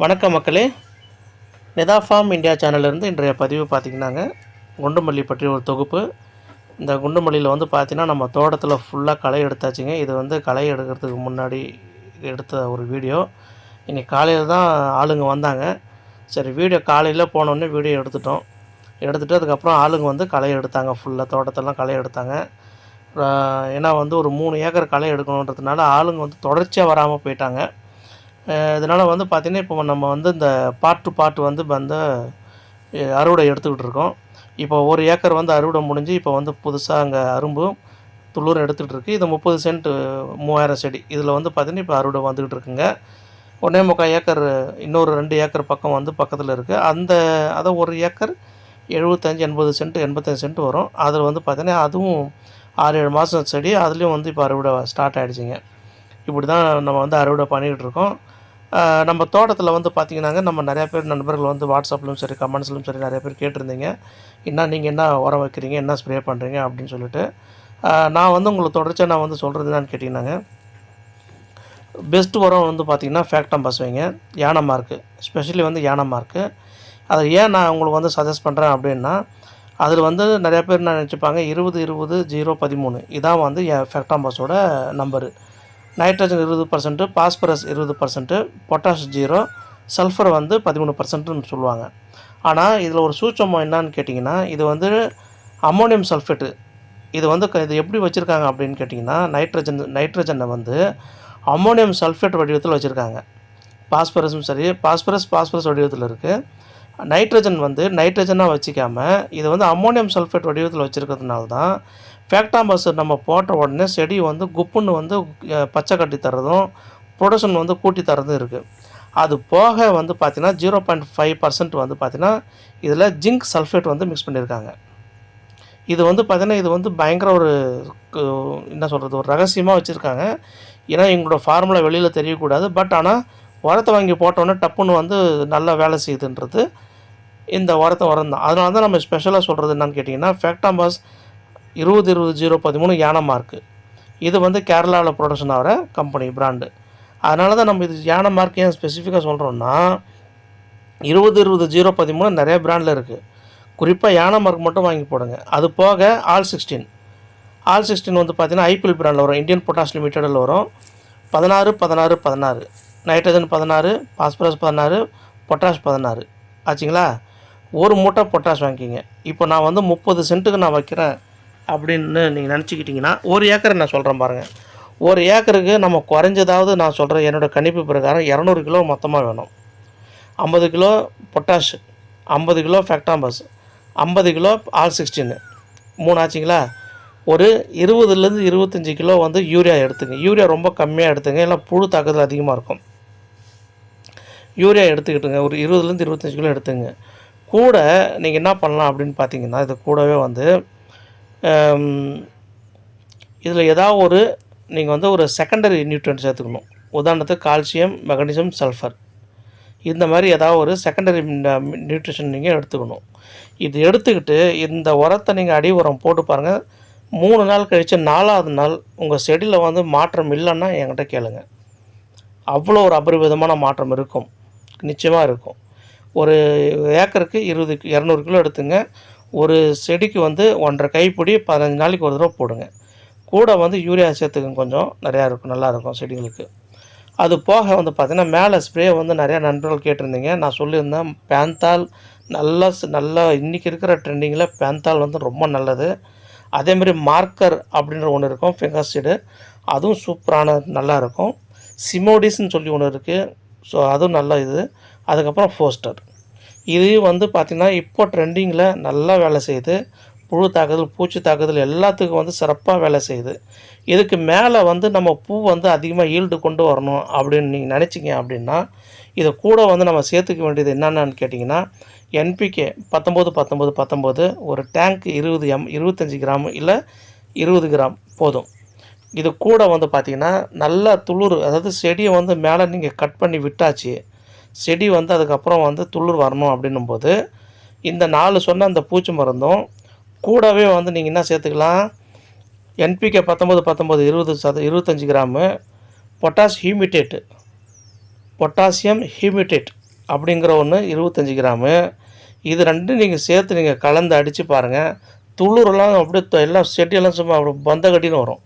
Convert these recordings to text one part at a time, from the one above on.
வணக்கம் மக்களே. Nita form India சேனல்லேருந்து இன்றைய பதிவு பார்த்திங்கன்னாங்க குண்டுமல்லி பற்றி ஒரு தொகுப்பு. இந்த குண்டுமல்லியில் வந்து பார்த்திங்கன்னா நம்ம தோட்டத்தில் ஃபுல்லாக களை எடுத்தாச்சுங்க. இது வந்து களை எடுக்கிறதுக்கு முன்னாடி எடுத்த ஒரு வீடியோ. இன்றைக்கி காலையில் தான் ஆளுங்க வந்தாங்க. சரி வீடியோ காலையில் போனோடனே வீடியோ எடுத்துட்டோம். எடுத்துகிட்டு அதுக்கப்புறம் ஆளுங்க வந்து களை எடுத்தாங்க. ஃபுல்லாக தோட்டத்தெல்லாம் களை எடுத்தாங்க. ஏன்னா வந்து ஒரு மூணு ஏக்கர் களை எடுக்கணுன்றதுனால ஆளுங்க வந்து தொடர்ச்சியாக வராமல் போயிட்டாங்க. இதனால் வந்து பார்த்திங்கன்னா இப்போ நம்ம வந்து இந்த பார்ட் டு பார்ட் வந்து வந்து அறுவடை எடுத்துக்கிட்டு இருக்கோம். இப்போ ஒரு ஏக்கர் வந்து அறுவடை முடிஞ்சு இப்போ வந்து புதுசாக அங்கே அரும்பும் துளுரும் எடுத்துகிட்டு இருக்குது இது முப்பது சென்ட் மூவாயிரம் செடி. இதில் வந்து பார்த்திங்கன்னா இப்போ அறுவடை வந்துக்கிட்டு இருக்குங்க. ஒன்றே முக்கால் ஏக்கர் இன்னொரு ரெண்டு ஏக்கர் பக்கம் வந்து பக்கத்தில் இருக்குது அந்த அதை ஒரு ஏக்கர் எழுபத்தஞ்சி எண்பது சென்ட் எண்பத்தஞ்சு சென்ட் வரும். அதில் வந்து பார்த்தீங்கன்னா அதுவும் ஆறு ஏழு மாதம் செடி அதுலேயும் வந்து இப்போ அறுவடை ஸ்டார்ட் ஆகிடுச்சிங்க இப்படி தான் நம்ம வந்து அறுவடை பண்ணிக்கிட்டு இருக்கோம். நம்ம தோட்டத்தில் வந்து பார்த்திங்கன்னாங்க நம்ம நிறையா பேர் நண்பர்கள் வந்து வாட்ஸ்அப்லையும் சரி கமெண்ட்ஸ்லையும் சரி நிறைய பேர் கேட்டிருந்தீங்க. என்ன நீங்கள் என்ன உரம் வைக்கிறீங்க என்ன ஸ்ப்ரே பண்ணுறீங்க அப்படின்னு சொல்லிட்டு நான் வந்து உங்களுக்கு தொடர்ச்சியாக நான் வந்து சொல்கிறது என்னன்னு கேட்டிங்கன்னாங்க. பெஸ்ட் உரம் வந்து பார்த்திங்கன்னா ஃபேக்டம்பஸ் வைங்க. யானை மார்க்கு ஸ்பெஷலி வந்து யானை மார்க்கு அதை ஏன் நான் உங்களுக்கு வந்து சஜஸ்ட் பண்ணுறேன் அப்படின்னா அதில் வந்து நிறைய பேர் நான் நினச்சிப்பாங்க இருபது இருபது ஜீரோ பதிமூணு. இதான் வந்து என் ஃபேக்டாம் பஸ்ஸோட நம்பரு நைட்ரஜன் இருபது பர்சன்ட்டு பாஸ்பரஸ் இருபது பர்சன்ட்டு பொட்டாஷ் ஜீரோ சல்ஃபர் வந்து பதிமூணு பர்சன்ட்டுன்னு சொல்லுவாங்க. ஆனால் இதில் ஒரு சூட்சமம் என்னன்னு கேட்டிங்கன்னா இது வந்து அம்மோனியம் சல்ஃபேட்டு இது வந்து க- இது எப்படி வச்சுருக்காங்க அப்படின்னு கேட்டிங்கன்னா நைட்ரஜன் நைட்ரஜனை வந்து அம்மோனியம் சல்ஃபேட் வடிவத்தில் வச்சுருக்காங்க. பாஸ்பரஸும் சரி பாஸ்பரஸ் பாஸ்பரஸ் வடிவத்தில் இருக்குது நைட்ரஜன் வந்து நைட்ரஜனாக வச்சுக்காமல் இது வந்து அம்மோனியம் சல்ஃபேட் வடிவத்தில் வச்சுருக்கிறதுனால தான் ஃபேக்டாம்பஸ் நம்ம போட்ட உடனே செடி வந்து குப்புன்னு வந்து பச்சை கட்டி தர்றதும் ப்ரொடக்ஷன் வந்து கூட்டி தர்றதும் இருக்குது அது போக வந்து பார்த்திங்கன்னா ஜீரோ பாயிண்ட் ஃபைவ் பர்சன்ட் வந்து பார்த்திங்கன்னா இதில் ஜிங்க் சல்ஃபேட் வந்து மிக்ஸ் பண்ணியிருக்காங்க இது வந்து பார்த்திங்கன்னா இது வந்து பயங்கர ஒரு என்ன சொல்கிறது ஒரு ரகசியமாக வச்சுருக்காங்க. ஏன்னா எங்களோட ஃபார்முலா வெளியில் தெரியக்கூடாது. பட் ஆனால் உரத்தை வாங்கி போட்டோன்னே டப்புன்னு வந்து நல்லா வேலை செய்யுதுன்றது இந்த உரத்தை உரம் தான் அதனால தான் நம்ம ஸ்பெஷலாக சொல்கிறது என்னன்னு கேட்டிங்கன்னா ஃபேக்டாம்பாஸ் இருபது இருபது ஜீரோ பதிமூணு யானை மார்க்கு இது வந்து கேரளாவில் ப்ரொடக்ஷன் ஆகிற கம்பெனி பிராண்டு அதனால தான் நம்ம இது யானை மார்க் ஏன் ஸ்பெசிஃபிக்காக சொல்கிறோன்னா இருபது இருபது ஜீரோ பதிமூணு நிறைய பிராண்டில் இருக்குது குறிப்பாக யானை மார்க் மட்டும் வாங்கி போடுங்க. அது போக ஆல் சிக்ஸ்டீன் ஆல் சிக்ஸ்டீன் வந்து பார்த்தீங்கன்னா ஐபிஎல் பிராண்டில் வரும். இந்தியன் பொட்டாஸ் லிமிட்டடில் வரும். பதினாறு பதினாறு பதினாறு. நைட்ரஜன் பதினாறு பாஸ்பரஸ் பதினாறு பொட்டாஷ் பதினாறு. ஆச்சுங்களா? ஒரு மூட்டை பொட்டாஷ் வாங்கிக்கிங்க. இப்போ நான் வந்து முப்பது சென்ட்டுக்கு நான் வைக்கிறேன் அப்படின்னு நீங்கள் நினச்சிக்கிட்டிங்கன்னா ஒரு ஏக்கர் நான் சொல்கிறேன் பாருங்கள் ஒரு ஏக்கருக்கு நம்ம குறைஞ்சதாவது நான் சொல்கிறேன் என்னோடய கணிப்பு பிரகாரம் இரநூறு கிலோ மொத்தமாக வேணும். ஐம்பது கிலோ பொட்டாஷ் ஐம்பது கிலோ ஃபேக்டாம்பஸ் ஐம்பது கிலோ ஆல் சிக்ஸ்டீனு மூணு ஆச்சுங்களா? ஒரு இருபதுலேருந்து இருபத்தஞ்சி கிலோ வந்து யூரியா எடுத்துங்க. யூரியா ரொம்ப கம்மியாக எடுத்துங்க இல்லை புழு தாக்குதல் அதிகமாக இருக்கும். யூரியா எடுத்துக்கிட்டுங்க ஒரு இருபதுலேருந்து இருபத்தஞ்சி கிலோ எடுத்துங்க. கூட நீங்கள் என்ன பண்ணலாம் அப்படின்னு பார்த்தீங்கன்னா இது கூடவே வந்து இதில் ஏதாவது ஒரு நீங்கள் வந்து ஒரு செகண்டரி நியூட்ரன்ட் சேர்த்துக்கணும். உதாரணத்துக்கு கால்சியம் மெக்னீசியம் சல்ஃபர் இந்த மாதிரி ஏதாவது ஒரு செகண்டரி நியூட்ரிஷன் நீங்கள் எடுத்துக்கணும். இது எடுத்துக்கிட்டு இந்த உரத்தை நீங்கள் அடி உரம் போட்டு பாருங்கள் மூணு நாள் கழித்து நாலாவது நாள் உங்கள் செடியில் வந்து மாற்றம் இல்லைன்னா என்கிட்ட கேளுங்க. அவ்வளோ ஒரு அபரிவிதமான மாற்றம் இருக்கும். நிச்சயமாக இருக்கும். ஒரு ஏக்கருக்கு இருபது இரநூறு கிலோ எடுத்துங்க. ஒரு செடிக்கு வந்து ஒன்றரை கைப்பிடி பதினஞ்சு நாளைக்கு ஒரு தடவை போடுங்க. கூட வந்து யூரியா சேர்த்துக்குங்க கொஞ்சம். நிறையா இருக்கும் நல்லாயிருக்கும் செடிகளுக்கு. அது போக வந்து பார்த்திங்கன்னா மேலே ஸ்ப்ரே வந்து நிறையா நண்பர்கள் கேட்டிருந்தீங்க. நான் சொல்லியிருந்தேன் பேந்தால் நல்லா நல்லா இன்றைக்கி இருக்கிற ட்ரெண்டிங்கில் பேந்தால் வந்து ரொம்ப நல்லது. அதேமாரி மார்க்கர் அப்படின்ற ஒன்று இருக்கும் ஃபெங்கசைடு அதுவும் சூப்பரான நல்லாயிருக்கும் சிமோடிஸ்ன்னு சொல்லி ஒன்று இருக்குது ஸோ அதுவும் நல்ல இது. அதுக்கப்புறம் ஃபோஸ்டர். இது வந்து பார்த்திங்கன்னா இப்போ ட்ரெண்டிங்கில் நல்லா வேலை செய்யுது. புழு தாக்குதல் பூச்சி தாக்குதல் எல்லாத்துக்கும் வந்து சிறப்பாக வேலை செய்யுது. இதுக்கு மேலே வந்து நம்ம பூ வந்து அதிகமாக ஈல்டு கொண்டு வரணும் அப்படின்னு நீங்கள் நினச்சிங்க அப்படின்னா இதை கூட வந்து நம்ம சேர்த்துக்க வேண்டியது என்னென்னு கேட்டிங்கன்னா என்பிகே பத்தொம்போது பத்தொம்போது பத்தொம்போது ஒரு டேங்க் இருபது எம் இருபத்தஞ்சி கிராம் இல்லை இருபது கிராம் போதும். இது கூட வந்து பார்த்திங்கன்னா நல்லா துளுர் அதாவது செடியை வந்து மேலே நீங்கள் கட் பண்ணி விட்டாச்சு செடி வந்து அதுக்கப்புறம் வந்து துளிர் வரணும் அப்படின்னும்போது இந்த நாலு சொன்ன அந்த பூச்சி மருந்தும் கூடவே வந்து நீங்கள் என்ன சேர்த்துக்கலாம்? என்பிகே பத்தொம்பது பத்தொம்பது இருபது சத இருபத்தஞ்சி gram potash humate potassium humate அப்படிங்கிற ஒன்று இருபத்தஞ்சி கிராமு. இது ரெண்டும் நீங்கள் சேர்த்து நீங்கள் கலந்து அடித்து பாருங்கள் துளுரெல்லாம் அப்படியே எல்லாம் செடியெல்லாம் சும்மா அப்படி பந்த கட்டின்னு வரும்.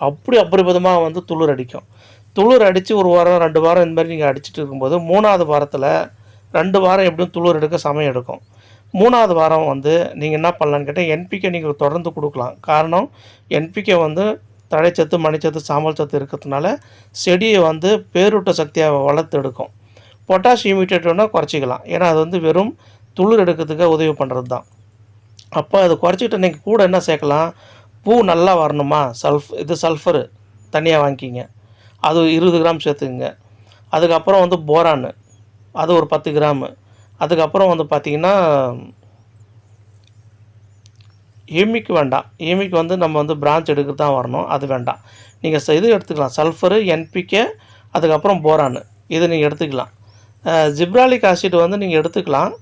அப்படி அபரிபதமாக வந்து துளிர் அடிக்கும். துளிர் அடித்து ஒரு வாரம் ரெண்டு வாரம் இந்த மாதிரி நீங்கள் அடிச்சிட்டு இருக்கும்போது மூணாவது வாரத்தில் ரெண்டு வாரம் எப்படியும் துளிர் எடுக்க சமயம் எடுக்கும். மூணாவது வாரம் வந்து நீங்கள் என்ன பண்ணலான்னு கேட்டால் என்பிகே நீங்கள் தொடர்ந்து கொடுக்கலாம். காரணம் என்பிகே வந்து தழைச்சத்து மணிச்சத்து சாம்பல் சத்து இருக்கிறதுனால செடியை வந்து பேரூட்ட சக்தியாக வளர்த்து எடுக்கும். பொட்டாஷ் இமிட்டேட்டோன்னா குறைச்சிக்கலாம். ஏன்னா அது வந்து வெறும் துளிர் எடுக்கிறதுக்கு உதவி பண்ணுறது தான் அப்போ அதை குறைச்சிட்டு நீங்கள் கூட என்ன சேர்க்கலாம்? பூ நல்லா வரணுமா? சல்ஃப் இது சல்ஃபரு தனியாக வாங்கிக்கிங்க. அது இருபது கிராம் சேர்த்துக்குங்க. அதுக்கப்புறம் வந்து போரான். அது ஒரு பத்து கிராமு. அதுக்கப்புறம் வந்து பார்த்திங்கன்னா ஈமிக்கு வேண்டாம். ஈமிக்கு வந்து நம்ம வந்து பிரான்ச் எடுக்க தான் வரணும். அது வேண்டாம். நீங்கள் இது எடுத்துக்கலாம். சல்ஃபரு என்பிகே அதுக்கப்புறம் போரான். இது நீங்கள் எடுத்துக்கலாம். ஜிப்ராலிக் ஆசிட் வந்து நீங்கள் எடுத்துக்கலாம்.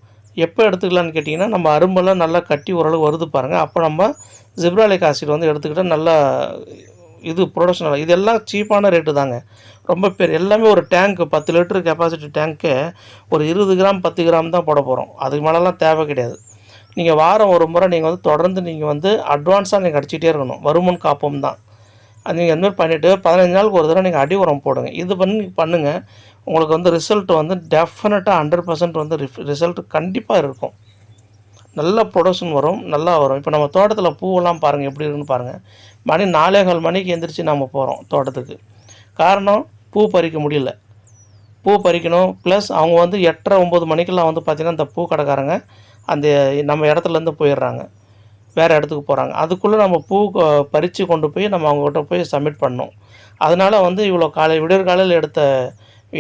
எப்போ எடுத்துக்கலாம்னு கேட்டிங்கன்னா நம்ம அரும்பெல்லாம் நல்லா கட்டி ஓரளவு வருது பாருங்கள் அப்போ நம்ம ஜிப்ராலிக் ஆசிட் வந்து எடுத்துக்கிட்டால் நல்லா இது ப்ரொடக்ஷன் இது எல்லாம் சீப்பான ரேட்டு தாங்க. ரொம்ப பேர் எல்லாமே ஒரு டேங்க்கு பத்து லிட்டர் கெப்பாசிட்டி டேங்க்கு ஒரு இருபது கிராம் பத்து கிராம் தான் போட போகிறோம் அதுக்கு மேலெலாம் தேவை கிடையாது. நீங்கள் வாரம் ஒரு முறை நீங்கள் வந்து தொடர்ந்து நீங்கள் வந்து அட்வான்ஸாக நீங்கள் அடிச்சிட்டே இருக்கணும். வருமுன் காப்போம் தான். அது நீங்கள் அந்தமாதிரி பண்ணிவிட்டு பதினஞ்சு நாளுக்கு ஒரு தடவை நீங்கள் அடி உரம் போடுங்க. இது பண்ணி பண்ணுங்கள் உங்களுக்கு வந்து ரிசல்ட் வந்து டெஃபினட்டாக ஹண்ட்ரட் பர்சன்ட் வந்து ரிசல்ட் கண்டிப்பாக இருக்கும். நல்ல ப்ரொடக்ஷன் வரும் நல்லா வரும். இப்போ நம்ம தோட்டத்தில் பூவெல்லாம் பாருங்கள் எப்படி இருக்குன்னு பாருங்கள் மணி நாலே கால் மணிக்கு எந்திரிச்சு நம்ம போகிறோம் தோட்டத்துக்கு. காரணம் பூ பறிக்க முடியல. பூ பறிக்கணும் ப்ளஸ் அவங்க வந்து எட்டரை ஒம்பது மணிக்கெல்லாம் வந்து பார்த்திங்கன்னா இந்த பூ கடைக்காரங்க அந்த நம்ம இடத்துலேருந்து போயிடுறாங்க. வேறு இடத்துக்கு போகிறாங்க அதுக்குள்ளே நம்ம பூ பறித்து கொண்டு போய் நம்ம அவங்ககிட்ட போய் சப்மிட் பண்ணோம் அதனால் வந்து இவ்வளோ காலை விடியற் காலையில் எடுத்த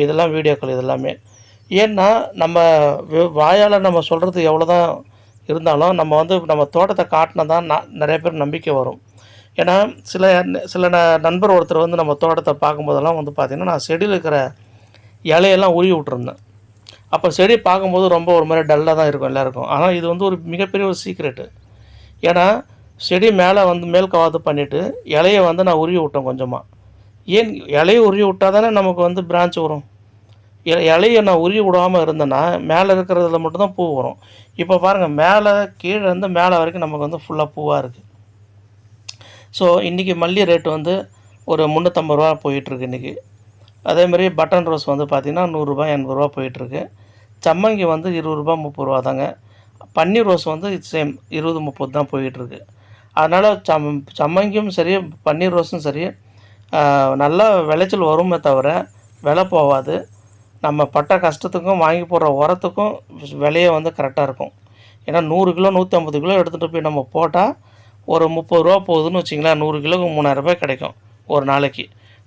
இதெல்லாம் வீடியோக்கள் இதெல்லாமே. ஏன்னா நம்ம வாயால் நம்ம சொல்கிறது எவ்வளோ தான் இருந்தாலும் நம்ம வந்து நம்ம தோட்டத்தை காட்டினா தான் நிறைய பேர் நம்பிக்கை வரும். ஏன்னா சில சில ந- நண்பர் ஒருத்தர் வந்து நம்ம தோட்டத்தை பார்க்கும்போதெல்லாம் வந்து பார்த்திங்கன்னா நான் செடியில் இருக்கிற இலையெல்லாம் உருவி விட்டுருந்தேன். அப்போ செடி பார்க்கும்போது ரொம்ப ஒரு மாதிரி டல்லாக தான் இருக்கும் எல்லாருக்கும். ஆனால் இது வந்து ஒரு மிகப்பெரிய ஒரு சீக்ரெட்டு. ஏன்னா செடி மேலே வந்து மேல் கவாத்து பண்ணிவிட்டு இலையை வந்து நான் உருவி விட்டேன் கொஞ்சமாக ஏன் இலையை உருவி விட்டால் தானே நமக்கு வந்து பிரான்ச் வரும்? இலையை நான் உருவி விடாமல் இருந்தேன்னா மேலே இருக்கிறதுல மட்டும்தான் பூ வரும். இப்போ பாருங்கள் மேலே கீழே இருந்து மேலே வரைக்கும் நமக்கு வந்து ஃபுல்லாக பூவாக இருக்குது ஸோ இன்றைக்கி மல்லி ரேட்டு வந்து ஒரு முந்நூற்றம்பது ரூபா போயிட்டுருக்கு இன்றைக்கி அதேமாரி பட்டன் ரோஸ் வந்து பார்த்திங்கன்னா நூறுரூபா எண்பது ரூபா போயிட்டுருக்கு. சம்மங்கி வந்து இருபது ரூபா முப்பது ரூபா தாங்க. பன்னீர் ரோஸ் வந்து சேம் இருபது முப்பது தான் போயிட்டுருக்கு. அதனால் சம் சம்மங்கியும் சரி பன்னீர் ரோஸும் சரி நல்லா விளைச்சல் வருமே தவிர விலை போகாது. நம்ம பட்ட கஷ்டத்துக்கும் வாங்கி போடுற உரத்துக்கும் விலையே வந்து கரெக்டாக இருக்கும். ஏன்னா நூறு கிலோ நூற்றி ஐம்பது கிலோ எடுத்துகிட்டு போய் நம்ம போட்டால் ஒரு முப்பது ரூபா போகுதுன்னு வச்சிங்களேன் நூறு கிலோவுக்கு மூணாயிரம் ரூபாய் கிடைக்கும் ஒரு நாளைக்கு.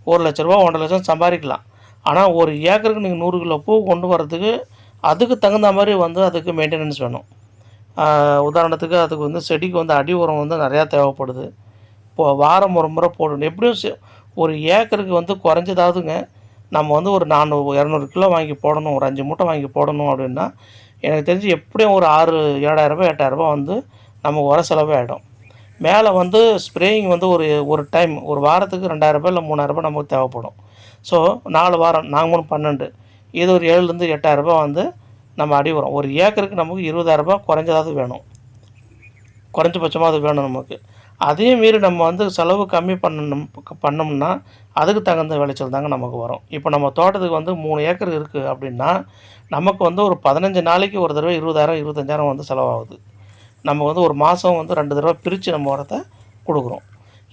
ஒரு லட்ச ரூபா ஒன்றரை லட்சம் சம்பாதிக்கலாம். ஆனால் ஒரு ஏக்கருக்கு நீங்கள் நூறு கிலோ பூ கொண்டு வரதுக்கு அதுக்கு தகுந்த மாதிரி வந்து அதுக்கு மெயின்டெனன்ஸ் வேணும். உதாரணத்துக்கு அதுக்கு வந்து செடிக்கு வந்து அடி உரம் வந்து நிறையா தேவைப்படுது. இப்போ வாரம் ஒரு முறை போடணும். எப்படியும் ஒரு ஏக்கருக்கு வந்து குறைஞ்சதாவதுங்க. நம்ம வந்து ஒரு நானூறு இரநூறு கிலோ வாங்கி போடணும் ஒரு அஞ்சு மூட்டை வாங்கி போடணும் அப்படின்னா எனக்கு தெரிஞ்சு எப்படியும் ஒரு ஆறு ஏழாயிரரூபா எட்டாயிரரூபா வந்து நமக்கு உர செலவே ஆகிடும் மேலே வந்து ஸ்ப்ரேயிங் வந்து ஒரு ஒரு டைம் ஒரு வாரத்துக்கு ரெண்டாயிரரூபா இல்லை மூணாயிரரூபா நமக்கு தேவைப்படும். ஸோ நாலு வாரம் நாங்கள் மூணு பன்னெண்டு இது ஒரு ஏழுலேருந்து எட்டாயிரரூபா வந்து நம்ம அடி வரும் ஒரு ஏக்கருக்கு நமக்கு இருபதாயிரரூபா குறைஞ்சதாவது வேணும். குறைஞ்சபட்சமாக அது வேணும் நமக்கு. அதையும் மீறி நம்ம வந்து செலவு கம்மி பண்ணணும் பண்ணோம்னா அதுக்கு தகுந்த விளைச்சல் தாங்க நமக்கு வரும். இப்போ நம்ம தோட்டத்துக்கு வந்து மூணு ஏக்கர் இருக்குது அப்படின்னா நமக்கு வந்து ஒரு பதினஞ்சு நாளைக்கு ஒரு தடவை இருபதாயிரம் இருபத்தஞ்சாயிரம் வந்து செலவாகுது. நம்ம வந்து ஒரு மாதம் வந்து ரெண்டு தடவை பிரித்து நம்ம உரத்தை கொடுக்குறோம்.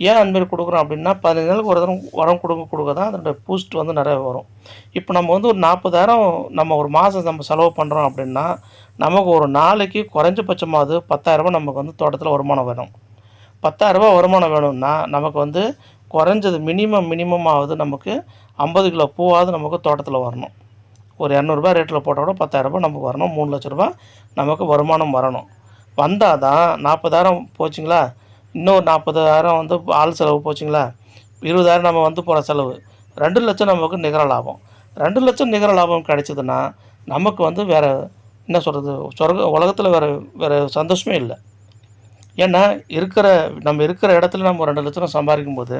ஏன் அந்தமாரி கொடுக்குறோம் அப்படின்னா பதினஞ்சு நாளுக்கு ஒரு தடவை உரம் கொடுக்க கொடுக்க தான் அதோட பூஸ்ட் வந்து நிறைய வரும். இப்போ நம்ம வந்து ஒரு நாற்பதாயிரம் நம்ம ஒரு மாதம் நம்ம செலவு பண்ணுறோம் அப்படின்னா நமக்கு ஒரு நாளைக்கு குறைஞ்சபட்சமாவது பத்தாயிரரூபா நமக்கு வந்து தோட்டத்தில் வருமானம் வேணும் பத்தாயிரரூபா வருமானம் வேணும்னா நமக்கு வந்து குறைஞ்சது மினிமம் மினிமம் ஆகுது நமக்கு ஐம்பது கிலோ பூவாவது நமக்கு தோட்டத்தில் வரணும். ஒரு இரநூறுபா ரேட்டில் போட்டால் கூட பத்தாயிரரூபா நமக்கு வரணும். மூணு லட்ச ரூபா நமக்கு வருமானம் வரணும். வந்தால் தான் நாற்பதாயிரம் போச்சுங்களா? இன்னொரு நாற்பதாயிரம் வந்து ஆள் செலவு போச்சுங்களா? இருபதாயிரம் நம்ம வந்து போகிற செலவு. ரெண்டு லட்சம் நமக்கு நிகர லாபம். ரெண்டு லட்சம் நிகர லாபம் கிடைச்சதுன்னா நமக்கு வந்து வேறு என்ன சொல்கிறது சொர்க்க உலகத்தில் வேறு வேறு சந்தோஷமே இல்லை. ஏன்னா இருக்கிற நம்ம இருக்கிற இடத்துல நம்ம ரெண்டு லட்சம் சம்பாதிக்கும் போது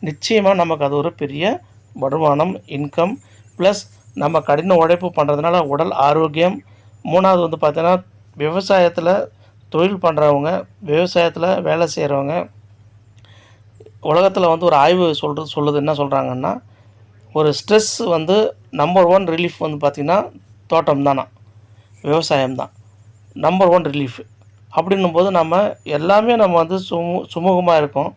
நிச்சயமாக நமக்கு அது ஒரு பெரிய வருமானம் இன்கம் ப்ளஸ் நம்ம கடின உழைப்பு பண்ணுறதுனால உடல் ஆரோக்கியம். மூணாவது வந்து பார்த்திங்கன்னா விவசாயத்தில் தொழில் பண்ணுறவங்க விவசாயத்தில் வேலை செய்கிறவங்க உலகத்தில் வந்து ஒரு ஆய்வு சொல்கிறது சொல்லுது என்ன சொல்கிறாங்கன்னா ஒரு ஸ்ட்ரெஸ் வந்து நம்பர் ஒன் ரிலீஃப் வந்து பார்த்திங்கன்னா தோட்டம் தானா விவசாயம் தான் நம்பர் ஒன் ரிலீஃப் அப்படின்னும் போது நம்ம எல்லாமே நம்ம வந்து சுமு சுமூகமாக இருக்கும்.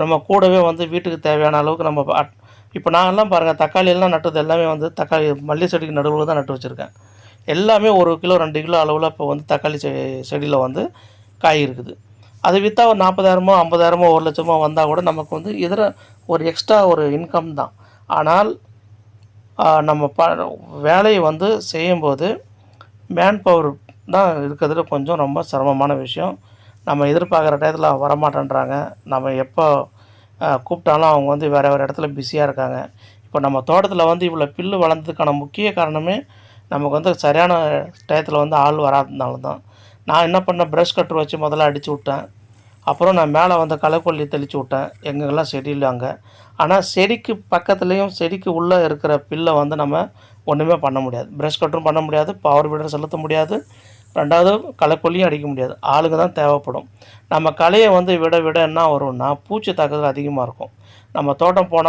நம்ம கூடவே வந்து வீட்டுக்கு தேவையான அளவுக்கு நம்ம அட் இப்போ நாங்கள்லாம் பாருங்கள் தக்காளியெல்லாம் நட்டது எல்லாமே வந்து தக்காளி மல்லி செடிக்கு நடுவில் தான் நட்டு வச்சுருக்கேன். எல்லாமே ஒரு கிலோ ரெண்டு கிலோ அளவில் இப்போ வந்து தக்காளி செ செடியில் வந்து காய் இருக்குது. அது விற்றா ஒரு நாற்பதாயிரமோ ஐம்பதாயிரமோ ஒரு லட்சமோ வந்தால் கூட நமக்கு வந்து இதர ஒரு எக்ஸ்ட்ரா ஒரு இன்கம் தான். ஆனால் நம்ம ப வேலையை வந்து செய்யும்போது மேன் பவர் தான் இருக்கிறதுல கொஞ்சம் ரொம்ப சிரமமான விஷயம். நம்ம எதிர்பார்க்குற டயத்தில் வரமாட்டேன்றாங்க. நம்ம எப்போ கூப்பிட்டாலும் அவங்க வந்து வேறு வேறு இடத்துல பிஸியாக இருக்காங்க. இப்போ நம்ம தோட்டத்தில் வந்து இவ்வளோ பில்லு வளர்ந்ததுக்கான முக்கிய காரணமே நமக்கு வந்து சரியான டயத்தில் வந்து ஆள் வராததுனால தான். நான் என்ன பண்ணேன்? ப்ரஷ் கட்டர் வச்சு முதல்ல அடித்து விட்டேன். அப்புறம் நான் மேலே வந்து களைக்கொல்லி தெளித்து விட்டேன். எங்கெங்கெல்லாம் செடி இல்லை அங்கே. ஆனால் செடிக்கு பக்கத்துலேயும் செடிக்கு உள்ளே இருக்கிற பில்லை வந்து நம்ம ஒன்றுமே பண்ண முடியாது. ப்ரஷ் கட்டரும் பண்ண முடியாது. பவர் வீடர் செலுத்த முடியாது. ரெண்டாவது களைக்கொல்லியும் அடிக்க முடியாது. ஆளுங்க தான் தேவைப்படும். நம்ம களையை வந்து விட விட என்ன வரும்னா பூச்சி தாக்குதல் அதிகமாக இருக்கும். நம்ம தோட்டம் போனால்